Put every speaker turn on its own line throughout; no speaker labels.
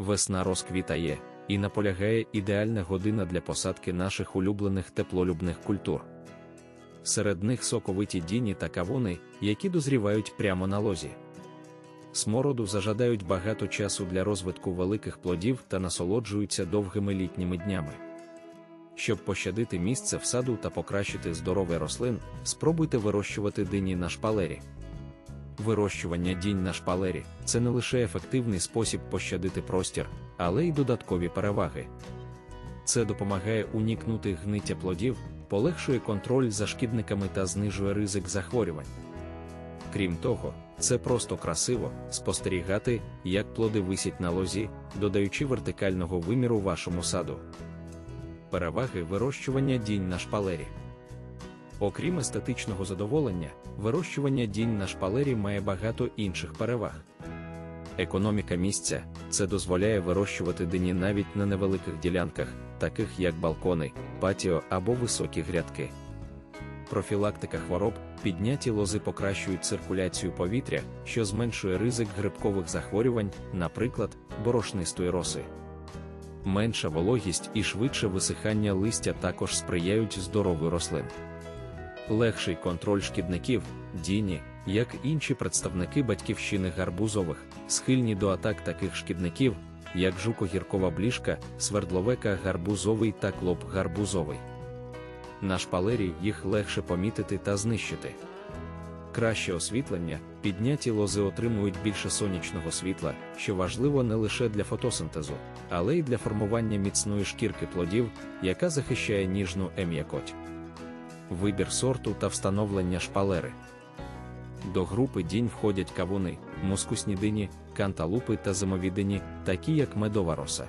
Весна розквітає, і наполягає ідеальна година для посадки наших улюблених теплолюбних культур. Серед них соковиті діні та кавуни, які дозрівають прямо на лозі. Смороду зажадають багато часу для розвитку великих плодів та насолоджуються довгими літніми днями. Щоб пощадити місце в саду та покращити здоров'я рослин, спробуйте вирощувати дині на шпалері. Вирощування дінь на шпалері це не лише ефективний спосіб пощадити простір, але й додаткові переваги. Це допомагає уникнути гниття плодів, полегшує контроль за шкідниками та знижує ризик захворювань. Крім того, це просто красиво спостерігати, як плоди висять на лозі, додаючи вертикального виміру вашому саду. Переваги вирощування дінь на шпалері. Окрім естетичного задоволення, вирощування дінь на шпалері має багато інших переваг. Економіка місця це дозволяє вирощувати дині навіть на невеликих ділянках, таких як балкони, патіо або високі грядки. Профілактика хвороб, підняті лози покращують циркуляцію повітря, що зменшує ризик грибкових захворювань, наприклад, борошнистої роси. Менша вологість і швидше висихання листя також сприяють здоров'ю рослин. Легший контроль шкідників, діні, як інші представники батьківщини гарбузових, схильні до атак таких шкідників, як жукогіркова бліжка, свердловека гарбузовий та клоп гарбузовий. На шпалері їх легше помітити та знищити. Краще освітлення, підняті лози отримують більше сонячного світла, що важливо не лише для фотосинтезу, але й для формування міцної шкірки плодів, яка захищає ніжну ем'якоть. Вибір сорту та встановлення шпалери. До групи дінь входять кавуни, мускусні дині, канталупи та зимові дині, такі як медова роса.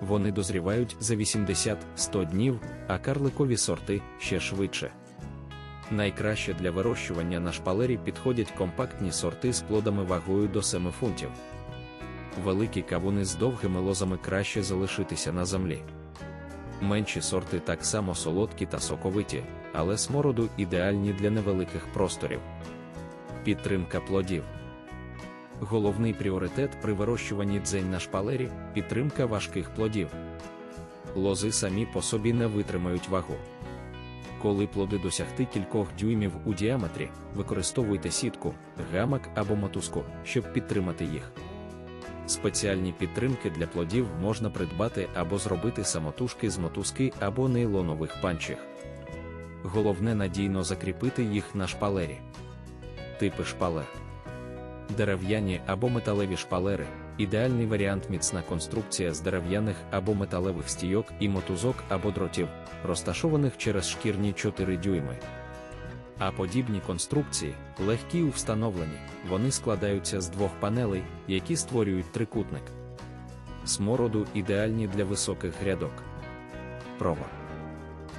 Вони дозрівають за 80-100 днів, а карликові сорти ще швидше. Найкраще для вирощування на шпалері підходять компактні сорти з плодами вагою до 7 фунтів. Великі кавуни з довгими лозами краще залишитися на землі. Менші сорти так само солодкі та соковиті, але смороду ідеальні для невеликих просторів. Підтримка плодів. Головний пріоритет при вирощуванні дзень на шпалері підтримка важких плодів. Лози самі по собі не витримають вагу. Коли плоди досягти кількох дюймів у діаметрі, використовуйте сітку, гамак або мотузку, щоб підтримати їх. Спеціальні підтримки для плодів можна придбати або зробити самотужки з мотузки або нейлонових панчих. Головне надійно закріпити їх на шпалері. Типи шпалер. Дерев'яні або металеві шпалери ідеальний варіант міцна конструкція з дерев'яних або металевих стійок і мотузок або дротів, розташованих через шкірні 4 дюйми. А подібні конструкції легкі у встановленні, вони складаються з двох панелей, які створюють трикутник. Смороду ідеальні для високих грядок. Прова.